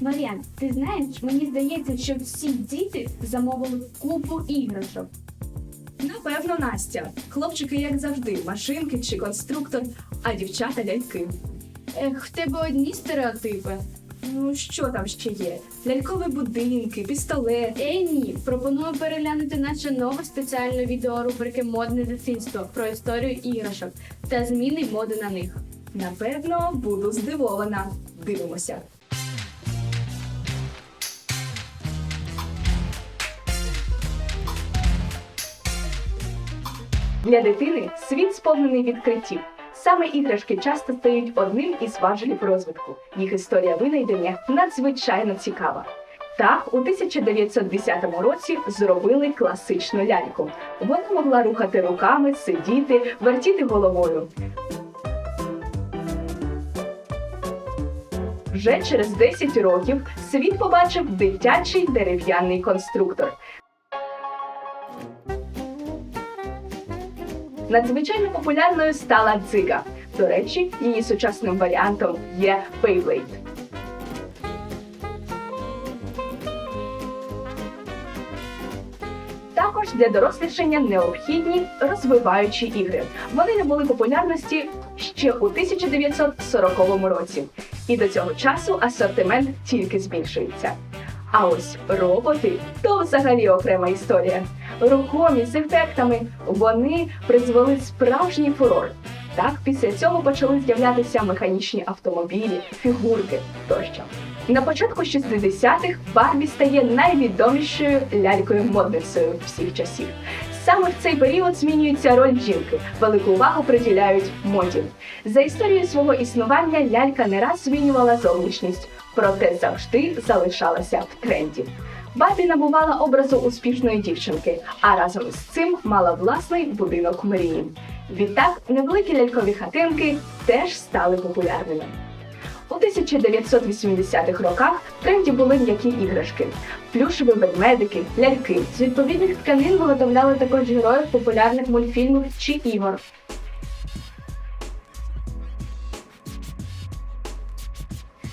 Мар'ян, ти знаєш, мені здається, що всі діти замовили купу іграшок. Напевно, Настя. Хлопчики, як завжди, машинки чи конструктор, а дівчата ляльки. Ех, в тебе одні стереотипи. Ну що там ще є? Лялькові будинки, пістолет. Е, ні, пропоную переглянути наше нове спеціальне відео рубрики Модне дитинство про історію іграшок та зміни моди на них. Напевно, буду здивована. Дивимося. Для дитини світ сповнений відкриттів. Саме іграшки часто стають одним із важелів розвитку. Їх історія винайдення надзвичайно цікава. Так, у 1910 році зробили класичну ляльку. Вона могла рухати руками, сидіти, вертіти головою. Вже через 10 років світ побачив дитячий дерев'яний конструктор. Надзвичайно популярною стала дзига. До речі, її сучасним варіантом є Beyblade. Також для дорослішання необхідні розвиваючі ігри. Вони набули популярності ще у 1940 році, і до цього часу асортимент тільки збільшується. А ось роботи то взагалі окрема історія. Рухомі з ефектами вони призвели справжній фурор. Так, після цього почали з'являтися механічні автомобілі, фігурки тощо. На початку 60-х Барбі стає найвідомішою лялькою-модницею всіх часів. Саме в цей період змінюється роль жінки. Велику увагу приділяють моді. За історією свого існування лялька не раз змінювала зовнішність, проте завжди залишалася в тренді. Барбі набувала образу успішної дівчинки, а разом з цим мала власний будинок мрії. Відтак невеликі лялькові хатинки теж стали популярними. У 1980-х роках в тренді були м'які іграшки, плюшеві ведмедики, ляльки. З відповідних тканин виготовляли також героїв популярних мультфільмів чи ігор.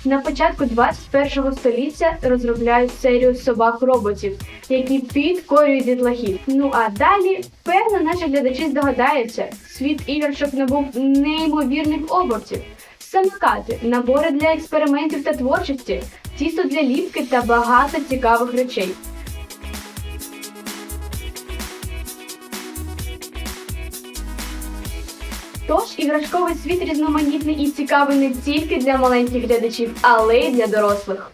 На початку 21 століття розробляють серію собак-роботів, які підкорюють дітлахів. Ну а далі, певно, наші глядачі здогадаються, світ іграшок набув неймовірних обертів. Самокати, набори для експериментів та творчості, тісто для ліпки та багато цікавих речей. Тож іграшковий світ різноманітний і цікавий не тільки для маленьких глядачів, але й для дорослих.